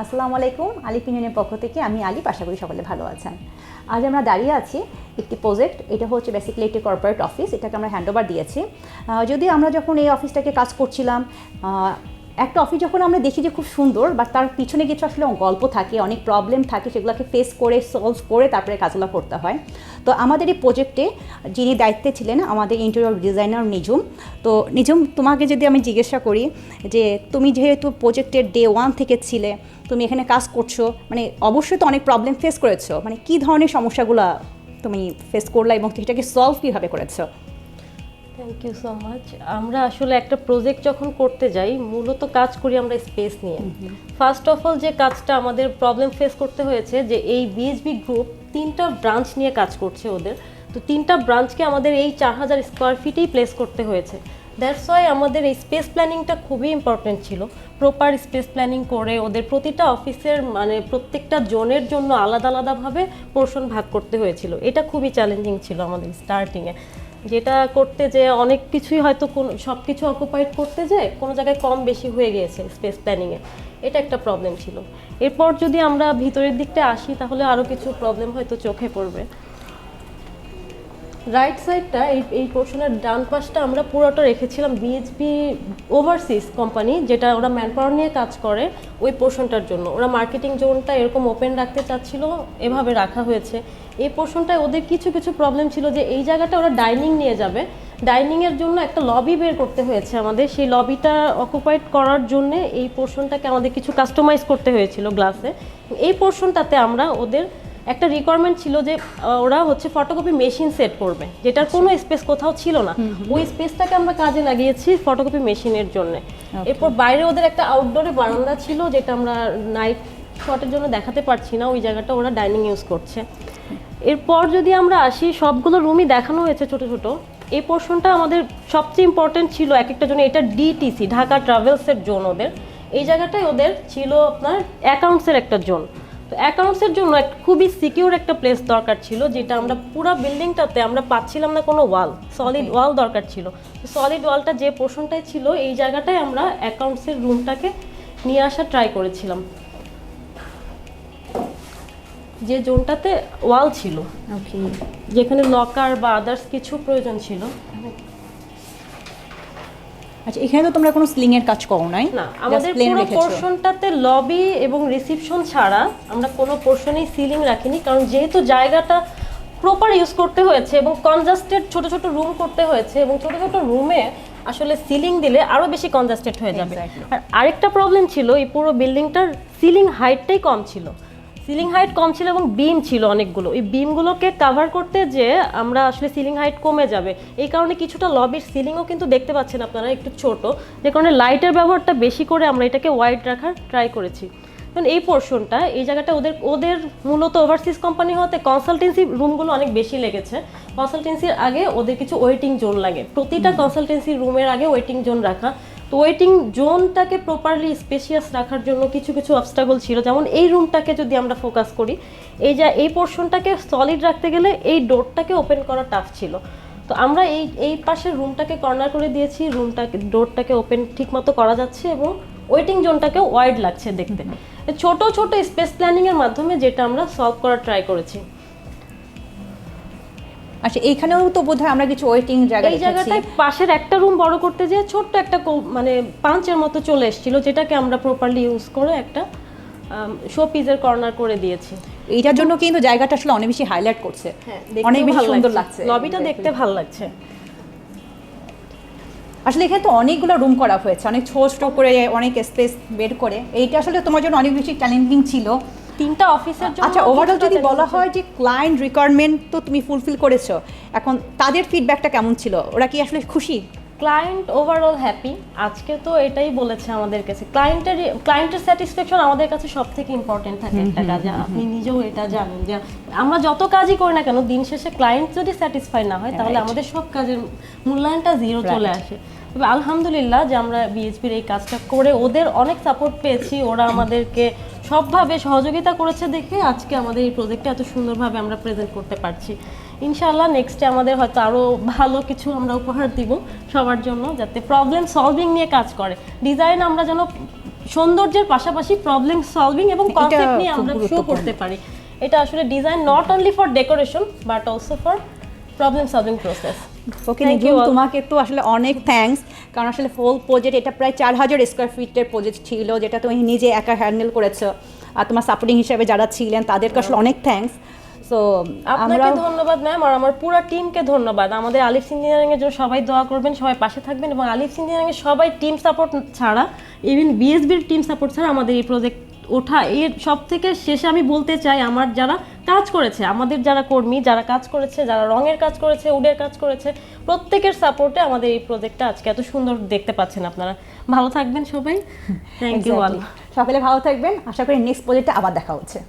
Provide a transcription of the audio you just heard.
আসসালামু আলাইকুম আলিফ ইউনিয়নের পক্ষ থেকে আমি আলিপ আশা করি সকলে ভালো আছেন। আজ আমরা দাঁড়িয়ে আছি একটি প্রজেক্ট এটা হচ্ছে বেসিক্যালি একটি কর্পোরেট অফিস এটাকে আমরা হ্যান্ডওভার দিয়েছি। যদি আমরা যখন এই অফিসটাকে কাজ করছিলাম একটা অফিস যখন আমরা দেখি যে খুব সুন্দর বা তার পিছনে কিছু আসলে গল্প থাকে, অনেক প্রবলেম থাকে, সেগুলোকে ফেস করে সলভ করে তারপরে কাজগুলো করতে হয়। তো আমাদের এই প্রজেক্টে যিনি দায়িত্বে ছিলেন, আমাদের ইন্টেরিয়র ডিজাইনার নিজুম তো নিজুম তোমাকে যদি আমি জিজ্ঞাসা করি যে তুমি যেহেতু প্রজেক্টের ডে ওয়ান থেকে ছিলে, তুমি এখানে কাজ করছ মানে অবশ্যই তো অনেক প্রবলেম ফেস করেছ মানে কী ধরনের সমস্যাগুলো তুমি ফেস করলা এবং সেটাকে সলভ কীভাবে করেছ? থ্যাংক ইউ সো মাচ আমরা আসলে একটা প্রজেক্ট যখন করতে যাই মূলত কাজ করি আমরা স্পেস নিয়ে। ফার্স্ট অফ অল যে কাজটা আমাদের প্রবলেম ফেস করতে হয়েছে যে এই বিএসবি গ্রুপ তিনটা ব্রাঞ্চ নিয়ে কাজ করছে ওদের। তো তিনটা ব্রাঞ্চকে আমাদের এই চার হাজার স্কোয়ার ফিটেই প্লেস করতে হয়েছে। দ্যাটস ওয়াই আমাদের এই স্পেস প্ল্যানিংটা খুবই ইম্পর্টেন্ট ছিল। প্রপার স্পেস প্ল্যানিং করে ওদের প্রতিটা অফিসের মানে প্রত্যেকটা জোনের জন্য আলাদা আলাদাভাবে পোর্শন ভাগ করতে হয়েছিল। এটা খুবই চ্যালেঞ্জিং ছিল আমাদের স্টার্টিংয়ে যেটা করতে যে অনেক কিছুই হয়তো কোন সব কিছু অকুপাইড করতে যে কোনো জায়গায় কম বেশি হয়ে গিয়েছে স্পেস প্ল্যানিংয়ে এটা একটা প্রবলেম ছিল। এরপর যদি আমরা ভিতরের দিকটা আসি তাহলে আরও কিছু প্রবলেম হয়তো চোখে পড়বে। রাইট সাইডটা এই এই পোর্শনের ডান পাশটা আমরা পুরোটা রেখেছিলাম বিএইচপি ওভারসিজ কোম্পানি যেটা ওরা ম্যানপাওয়ার নিয়ে কাজ করে ওই পোর্শনটার জন্য। ওরা মার্কেটিং জোনটা এরকম ওপেন রাখতে চাচ্ছিল, এভাবে রাখা হয়েছে। এই পোর্শনটায় ওদের কিছু কিছু প্রবলেম ছিল যে এই জায়গাটা ওরা ডাইনিং নিয়ে যাবে। ডাইনিংয়ের জন্য একটা লবি বের করতে হয়েছে আমাদের। সেই লবিটা অকুপাইড করার জন্য এই পোর্শনটাকে আমাদের কিছু কাস্টমাইজ করতে হয়েছিল গ্লাসে এই পোর্শনটাতে আমরা ওদের একটা রিকোয়ারমেন্ট ছিল যে ওরা হচ্ছে ফটোকপি মেশিন সেট করবে যেটার কোনো স্পেস কোথাও ছিল না। ওই স্পেসটাকে আমরা কাজে লাগিয়েছি ফটোকপি মেশিনের জন্য। এরপর বাইরে ওদের একটা আউটডোরে বারান্দা ছিল যেটা আমরা নাইট শটের জন্য দেখাতে পারছি না ওই জায়গাটা ওরা ডাইনিং ইউজ করছে। এরপর যদি আমরা আসি সবগুলো রুমই দেখানো হয়েছে ছোট ছোট। এই পোর্শনটা আমাদের সবচেয়ে ইম্পর্টেন্ট ছিল এক একটা জন্য এটা ডিটিসি ঢাকা ট্রাভেলসের জোন ওদের। এই জায়গাটায় ওদের ছিল আপনার অ্যাকাউন্টসের একটা জোন তো অ্যাকাউন্টসের জন্য খুবই সিকিউর একটা প্লেস দরকার ছিল যেটা আমরা পুরো বিল্ডিংটাতে আমরা পাচ্ছিলাম না কোনো ওয়াল সলিড ওয়াল দরকার ছিল। সলিড ওয়ালটা যে পোর্শনটায় ছিল এই জায়গাটায় আমরা অ্যাকাউন্টসের রুমটাকে নিয়ে আসা ট্রাই করেছিলাম। যে জোনটাতে ওয়াল ছিল। যেখানে লকার বা আদার্স কিছু প্রয়োজন ছিল। আচ্ছা এখানে তো তোমরা কোনো স্লিং এর কাজ করো নাই। না আমাদের পুরো। পোর্শনটাতে লবি এবং রিসিপশন ছাড়া আমরা কোনো পোর্শনেই সিলিং রাখিনি কারণ যেহেতু জায়গাটা প্রপার ইউজ করতে হয়েছে এবং কনজাস্টেড ছোট ছোট রুম করতে হয়েছে এবং ছোট ছোট রুমে আসলে সিলিং দিলে আরও বেশি কনজাস্টেড হয়ে যাবে। আর আরেকটা প্রবলেম ছিল এই পুরো বিল্ডিংটার সিলিং হাইটটাই কম ছিল। সিলিং হাইট কম ছিল এবং বিম ছিল অনেকগুলো। এই বিমগুলোকে কাভার করতে যে আমরা আসলে সিলিং হাইট কমে যাবে। এই কারণে কিছুটা লবির সিলিংও কিন্তু দেখতে পাচ্ছেন আপনারা একটু ছোট। যে কারণে লাইটের ব্যবহারটা বেশি করে আমরা এটাকে ওয়াইড রাখার ট্রাই করেছি। কারণ এই পোর্শনটা এই জায়গাটা ওদের ওদের মূলত ওভারসিজ কোম্পানি হতে কনসালটেন্সি রুমগুলো অনেক বেশি লেগেছে। কনসালটেন্সির আগে ওদের কিছু ওয়েটিং জোন লাগে। প্রতিটা কনসালটেন্সি রুমের আগে ওয়েটিং জোন রাখা। তো ওয়েটিং জোনটাকে প্রপারলি স্পেশিয়াস রাখার জন্য কিছু কিছু অবস্টাগল ছিল। যেমন এই রুমটাকে যদি আমরা ফোকাস করি, এই যা এই পোর্শনটাকে সলিড রাখতে গেলে এই ডোরটাকে ওপেন করা টাফ ছিল। তো আমরা এই এই পাশের রুমটাকে কর্নার করে দিয়েছি রুমটাকে ডোরটাকে ওপেন ঠিকমতো করা যাচ্ছে এবং ওয়েটিং জোনটাকে ওয়াইড লাগছে দেখতে। ছোট ছোট স্পেস প্ল্যানিংয়ের মাধ্যমে যেটা আমরা সলভ করার ট্রাই করেছি। আচ্ছা এইখানেও তো বোধহয় আমরা কিছু ওয়েটিং জায়গা এই জায়গাটায় পাশের একটা রুম বড় করতে যেয়ে ছোট্ট একটা মানে পাঁচের মতো চলে এসেছিল যেটাকে আমরা প্রপারলি ইউজ করে একটা শো পিসের কর্নার করে দিয়েছি। এইটার জন্য কিন্তু জায়গাটা আসলে অনেক বেশি হাইলাইট করছে। অনেক বেশি সুন্দর লাগছে। লবিটা দেখতে ভালো লাগছে। আসলে এখানে তো অনেকগুলো রুম করা হয়েছে অনেক ছোট ছোট করে অনেক স্পেস বের করে। এইটা আসলে তোমার জন্য অনেক বেশি চ্যালেঞ্জিং ছিল। তিনটা অফিসের জন্য আচ্ছা ওভারঅল যদি বলা হয় যে ক্লায়েন্ট রিকোয়ারমেন্ট তো তুমি ফুলফিল করেছ এখন তাদের ফিডব্যাকটা কেমন ছিল? ওরা কি আসলে খুশি? ক্লায়েন্ট ওভারঅল হ্যাপি আজকে তো এটাই বলেছে আমাদের কাছে। ক্লায়েন্টের ক্লায়েন্টের স্যাটিসফ্যাকশন আমাদের কাছে সব থেকে ইম্পর্টেন্ট থাকে একটা কাজে। আপনি নিজেও এটা জানেন যে আমরা যত কাজই করি না কেন দিন শেষে ক্লায়েন্ট যদি স্যাটিসফাই না হয় তাহলে আমাদের সব কাজের মূল্যায়নটা জিরো চলে আসে। তবে আলহামদুলিল্লাহ যে আমরা বিএইচপির এই কাজটা করে ওদের অনেক সাপোর্ট পেয়েছি। ওরা আমাদেরকে সবভাবে সহযোগিতা করেছে দেখে আজকে আমাদের এই প্রজেক্টটা এত সুন্দরভাবে আমরা প্রেজেন্ট করতে পারছি। ইনশাআল্লাহ নেক্সটে আমাদের হয়তো আরও ভালো কিছু আমরা উপহার দিব সবার জন্য যাতে প্রবলেম সলভিং নিয়ে কাজ করে। ডিজাইন আমরা যেন সৌন্দর্যের পাশাপাশি প্রবলেম সলভিং এবং কনসেপ্ট নিয়ে আমরা শো করতে পারি। এটা আসলে design not only for decoration but also for problem solving process okay thank you তোমাকে তো আসলে অনেক থ্যাঙ্কস কারণ আসলে হোল প্রজেক্ট এটা প্রায় চার হাজার স্কোয়ার ফিটের প্রজেক্ট ছিল যেটা তুমি নিজে একা হ্যান্ডেল করেছ। আর তোমার সাপোর্টিং হিসাবে যারা ছিলেন তাদেরকে আসলে অনেক থ্যাঙ্কস সো আপনাকে ধন্যবাদ ম্যাম আর আমার পুরো টিমকে ধন্যবাদ। আমাদের আলিফ ইঞ্জিনিয়ারিং এর জন্য সবাই দোয়া করবেন সবাই পাশে থাকবেন এবং আলিফ ইঞ্জিনিয়ারিং এর সবাই টিম সাপোর্ট ছাড়া ইভেন বিএসবির টিম সাপোর্ট ছাড়া আমাদের এই প্রজেক্ট ওঠা এর সব থেকে শেষে আমি বলতে চাই আমার যারা কাজ করেছে আমাদের যারা কর্মী যারা কাজ করেছে যারা রঙের কাজ করেছে উডের কাজ করেছে প্রত্যেকের সাপোর্টে আমাদের এই প্রজেক্টটা আজকে এত সুন্দর দেখতে পাচ্ছেন আপনারা। ভালো থাকবেন সবাই। থ্যাংক ইউ অল সকলে ভালো থাকবেন। আশা করি নেক্সট প্রজেক্টে আবার দেখা হচ্ছে।